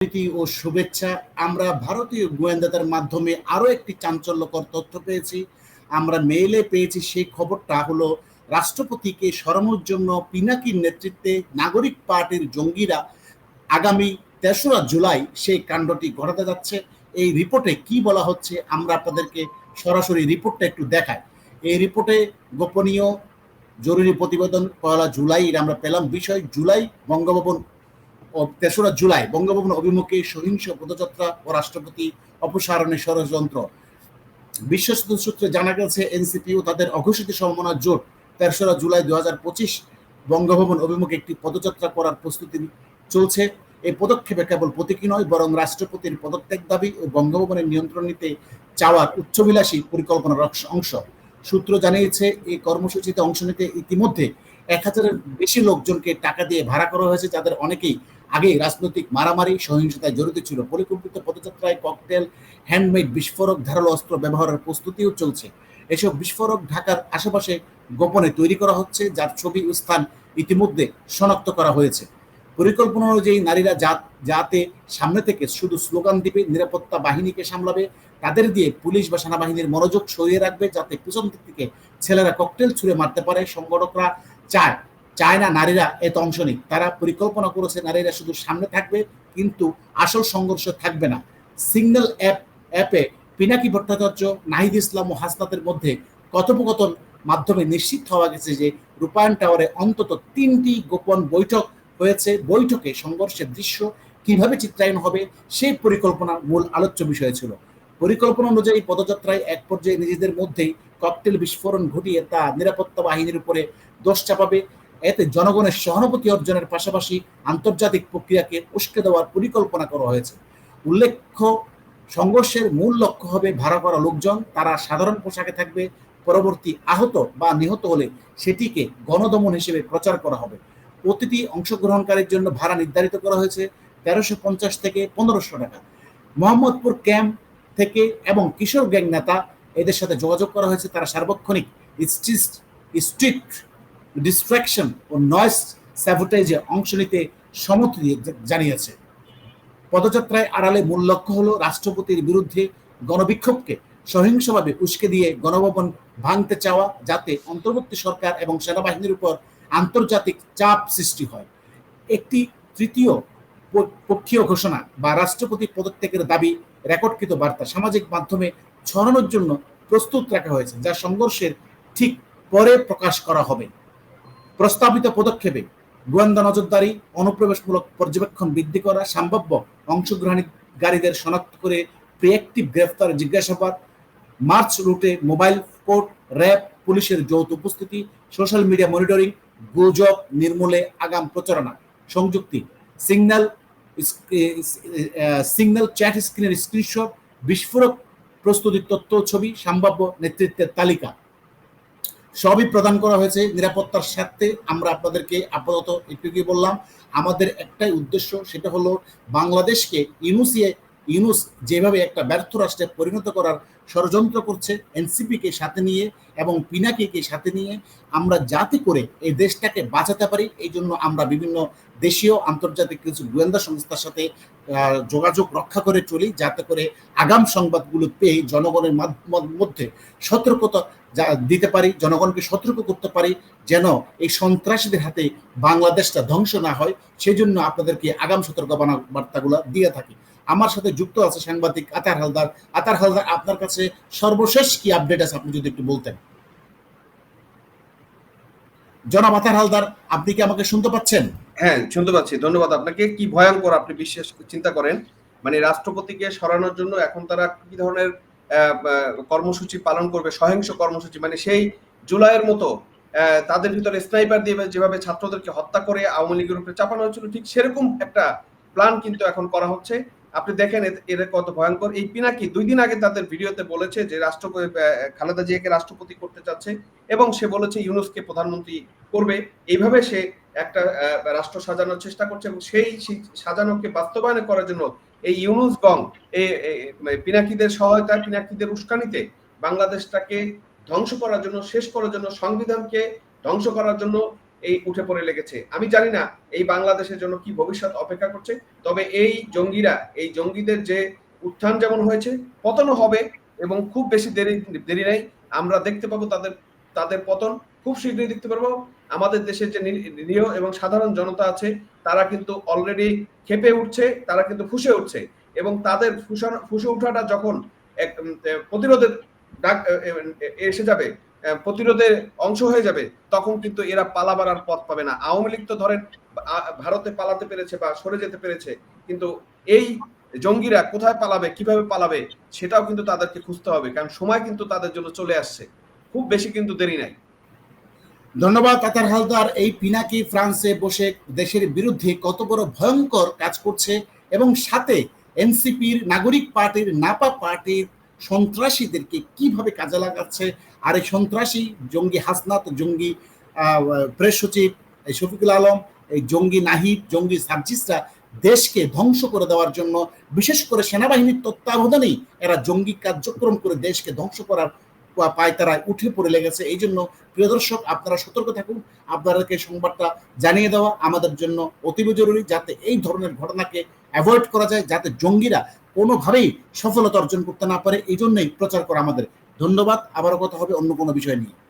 প্রীতি ও শুভেচ্ছা। আমরা ভারতীয় গোয়েন্দাদের মাধ্যমে আরও একটি চাঞ্চল্যকর তথ্য পেয়েছি। আমরা মেইলে পেয়েছি সেই খবরটা হলো, রাষ্ট্রপতিকে সরানোর জন্য পিনাকির নেতৃত্বে নাগরিক পার্টির জঙ্গিরা আগামী তেসরা জুলাই সেই কাণ্ডটি ঘটাতে যাচ্ছে। এই রিপোর্টে কি বলা হচ্ছে আমরা আপনাদেরকে সরাসরি রিপোর্টটা একটু দেখাই। এই রিপোর্টে গোপনীয় জরুরি প্রতিবেদন পয়লা জুলাই আমরা পেলাম বিষয়। জুলাই বঙ্গভবন তেসরা জুলাই বঙ্গভবন অভিমুখে সহিংস পদযাত্রা ও রাষ্ট্রপতি অপসারণের ষড়যন্ত্র। বিশ্বস্ত সূত্রে জানা গেছে এনসিপি ও তাদের অঘোষিত সমমনা জোট তেসরা জুলাই দু বঙ্গভবন অভিমুখে একটি পদযাত্রা করার প্রস্তুতি চলছে। এই পদক্ষেপে কেবল প্রতীকী নয়, বরং রাষ্ট্রপতির পদত্যাগ দাবি ও বঙ্গভবনের নিয়ন্ত্রণ নিতে চাওয়ার উচ্চবিলাসী পরিকল্পনার অংশ। সূত্র জানিয়েছে, এই কর্মসূচিতে অংশ নিতে ইতিমধ্যে এক হাজারের বেশি লোকজনকে টাকা দিয়ে ভাড়া করা হয়েছে, যাদের অনেকেই আগে রাজনৈতিক মারামারি, সহিংসতায় জড়িত ছিল। পরিকল্পিত পদযাত্রায় ককটেল হ্যান্ডমেড বিস্ফোরক, ধারালো অস্ত্র ব্যবহারের প্রস্তুতিও চলছে। এসব বিস্ফোরক ঢাকার আশেপাশে গোপনে তৈরি করা হচ্ছে, যার ছবি ও স্থান ইতিমধ্যে শনাক্ত করা হয়েছে। পরিকল্পনা অনুযায়ী নারীরা যা, যাতে সামনে থেকে শুধু স্লোগান দিবে, নিরাপত্তা বাহিনীকে সামলাবে, তাদের দিয়ে পুলিশ বা সেনাবাহিনীর মনোযোগ সরিয়ে রাখবে, যাতে পিছন দিক থেকে ছেলেরা ককটেল ছুঁড়ে মারতে পারে। সংগঠকরা চায় চায় না নারীরা এত অংশ নিক তারা পরিকল্পনা করেছে নারীরা শুধু সামনে থাকবে, কিন্তু আসল সংঘর্ষ থাকবে না। সিগন্যাল অ্যাপ, অ্যাপে পিনাকি ভট্টাচার্য, নাহিদ ইসলাম ও হাসনাতের মধ্যে কথোপকথন মাধ্যমে নিশ্চিত হওয়া গেছে যে রূপায়ণ টাওয়ারে অন্তত তিনটি গোপন বৈঠক হয়েছে। বৈঠকে সংঘর্ষের দৃশ্য কীভাবে চিত্রায়ন হবে, সেই পরিকল্পনা মূল আলোচ্য বিষয় ছিল। পরিকল্পনা অনুযায়ী পদযাত্রায় এক পর্যায়ে নিজেদের মধ্যেই ককটেল বিস্ফোরণ ঘটিয়ে তা নিরাপত্তা বাহিনীর উপরে দোষ চাপাবে। এতে জনগণের সহানুভূতি অর্জনের পাশাপাশি আন্তর্জাতিক প্রক্রিয়াকে উস্কে দেওয়ার পরিকল্পনা করা হয়েছে। উল্লেখ্য, সংঘর্ষের মূল লক্ষ্য হবে ভাড়া করা লোকজন, তারা সাধারণ পোশাকে থাকবে, পরবর্তী আহত বা নিহত হলে সেটিকে গণদমন হিসেবে প্রচার করা হবে। প্রতিটি অংশগ্রহণকারীর জন্য ভাড়া নির্ধারিত করা হয়েছে তেরোশো পঞ্চাশ থেকে পনেরোশো টাকা। মোহাম্মদপুর ক্যাম্প থেকে এবং কিশোর গ্যাং নেতা এদের সাথে যোগাযোগ করা হয়েছে। তারা সার্বক্ষণিক স্ট্রিট ডিস্ট্রাকশন ও নয়েস স্যাভোটাইজে অংশ নিতে সম্মতি জানিয়েছে। পদযাত্রায় আড়ালে মূল লক্ষ্য হলো রাষ্ট্রপতির বিরুদ্ধে গণবিক্ষোভকে সহিংসভাবে উস্কে দিয়ে গণভবন ভাঙতে চাওয়া যাতে অন্তর্বর্তী সরকার এবং সেনাবাহিনীর উপর আন্তর্জাতিক চাপ সৃষ্টি হয়। একটি তৃতীয় পক্ষীয় ঘোষণা বা রাষ্ট্রপতি পদত্যাগের দাবি রেকর্ডকৃত বার্তা সামাজিক মাধ্যমে ছড়ানোর জন্য প্রস্তুত রাখা হয়েছে, যা সংঘর্ষের ঠিক পরে প্রকাশ করা হবে। প্রস্তাবিত পদক্ষেপে গোয়েন্দা নজরদারি, অনুপ্রবেশমূলক পর্যবেক্ষণ বৃদ্ধি করা, সম্ভাব্য অংশগ্রহণকারীদের শনাক্ত করে প্রিয়েক্টিভ গ্রেফতার জিজ্ঞাসাবাদ মার্চ রুটে মোবাইল কোর্ট র্যাব, পুলিশের যৌথ উপস্থিতি, সোশ্যাল মিডিয়া মনিটরিং গুজব নির্মূলে আগাম প্রচারণা, সংযুক্তি, সিগন্যাল সিগন্যাল চ্যাট স্ক্রিনের স্ক্রিনশট, বিস্ফোরক প্রস্তুতির তথ্য ছবি, সম্ভাব্য নেতৃত্বের তালিকা। সবই প্রদান করা হয়েছে নিরাপত্তার স্বার্থে। আমরা আপনাদেরকে আপাতত একটু বললাম, আমাদের একটাই উদ্দেশ্য সেটা হলো বাংলাদেশকে ইউনুসিয়ে, ইউনুস যেভাবে একটা ব্যর্থ রাষ্ট্রে পরিণত করার ষড়যন্ত্র করছে, এনসিপিকে সাথে নিয়ে এবং পিনাকিকে সাথে নিয়ে আমরা যাতে করে এই দেশটাকে বাঁচাতে পারি, এই জন্য আমরা বিভিন্ন দেশীয়, আন্তর্জাতিক কিছু গোয়েন্দা সংস্থার সাথে যোগাযোগ রক্ষা করে চলি, যাতে করে আগাম সংবাদগুলো পেয়ে জনগণের মধ্যে সতর্কতা দিতে পারি, জনগণকে সতর্ক করতে পারি, যেন এই সন্ত্রাসীদের হাতে বাংলাদেশটা ধ্বংস না হয় সেই জন্য আপনাদেরকে আগাম সতর্কবানা বার্তাগুলো দিয়ে থাকি। আমার সাথে যুক্ত আছে সাংবাদিক আতার হালদার। আতার হালদার, আপনার কাছে সর্বশেষ কি আপডেট আছে আপনি যদি একটু বলতেন? জনাব আতার হালদার, আপনি কি আমাকে শুনতে পাচ্ছেন? হ্যাঁ শুনতে পাচ্ছি। ধন্যবাদ আপনাকে। কি ভয়ঙ্কর আপনি বিশ্বাস, চিন্তা করেন? মানে রাষ্ট্রপতিকে সরানোর জন্য এখন তারা কি ধরনের কর্মসূচি পালন করবে, সহিংস কর্মসূচি মানে সেই জুলাইয়ের মতো তাদের ভিতরে স্নাইপার দিয়ে যেভাবে ছাত্রদেরকে হত্যা করে আওয়ামী লীগের উপরে চাপানো হয়েছিল, ঠিক সেরকম একটা প্ল্যান কিন্তু এখন করা হচ্ছে। আপনি দেখেন এর কত ভয়ঙ্কর। এই পিনাকি দুই দিন আগে তাদের ভিডিওতে বলেছে যে রাষ্ট্র খালেদা জিয়াকে রাষ্ট্রপতি করতে চাচ্ছে এবং সে বলেছে ইউনুসকে প্রধানমন্ত্রী করবে। এইভাবে সে একটা রাষ্ট্র সাজানোর চেষ্টা করছে এবং সেই সাজানোকে বাস্তবায়ন করার জন্য এই ইউনুস গং পিনাকিদের সহায়তায় পিনাকিদের উস্কানিতে বাংলাদেশটাকে ধ্বংস করার জন্য, শেষ করার জন্য, সংবিধানকে ধ্বংস করার জন্য এই উঠে পড়ে লেগেছে। আমি জানি না এই বাংলাদেশের জন্য কি ভবিষ্যৎ অপেক্ষা করছে, তবে এই জঙ্গিরা, এই জঙ্গিদের যে উত্থান যেমন হয়েছে, পতনও হবে এবং খুব বেশি দেরি দেরি নাই। আমরা দেখতে পাবো তাদের তাদের পতন, খুব শীঘ্রই দেখতে পারব। আমাদের দেশের যে নিরীহ এবং সাধারণ জনতা আছে তারা কিন্তু অলরেডি খেপে উঠছে, তারা কিন্তু ফুসে উঠছে এবং তাদের ফুসানো- ফুসে উঠাটা যখন এক প্রতিরোধের ডাক এসে যাবে প্রতিরোধের অংশ হয়ে যাবে, তখন কিন্তু এরা পালাবার আর পথ পাবে না। আওয়ামী লীগ তো ধরেন ভারতে পালাতে পেরেছে বা সরে যেতে পেরেছে, কিন্তু এই জঙ্গিরা কোথায় পালাবে, কীভাবে পালাবে, সেটাও কিন্তু তাদেরকে খুঁজতে হবে, কারণ সময় কিন্তু তাদের জন্য চলে আসছে। খুব বেশি কিন্তু দেরি নাই। ধন্যবাদ, তাতার হালদার। এই পিনাকি ফ্রান্সে বসে দেশের বিরুদ্ধে কত বড় ভয়ঙ্কর কাজ করছে এবং সাথে এনসিপির নাগরিক পার্টির, নাপা পার্টির সন্ত্রাসীদেরকে কীভাবে কাজে লাগাচ্ছে? আর এই সন্ত্রাসী জঙ্গি হাসনাত, জঙ্গি প্রেস সচিব এই শফিকুল আলম, এই জঙ্গি নাহিদ, জঙ্গি সার্জিসরা দেশকে ধ্বংস করে দেওয়ার জন্য, বিশেষ করে সেনাবাহিনীর তত্ত্বাবধানেই এরা জঙ্গি কার্যক্রম করে দেশকে ধ্বংস করার পায়তারায় উঠে পড়ে লেগেছে। এই জন্য প্রিয় দর্শক, আপনারা সতর্ক থাকুন। আপনাদেরকে সংবাদটা জানিয়ে দেওয়া আমাদের জন্য অতীব জরুরি যাতে এই ধরনের ঘটনাকে অ্যাভয়েড করা যায়, যাতে জঙ্গিরা কোনোভাবেই সফলতা অর্জন করতে না পারে। এই জন্যই প্রচার করা আমাদের। ধন্যবাদ। আবারও কথা হবে অন্য কোনো বিষয় নিয়ে।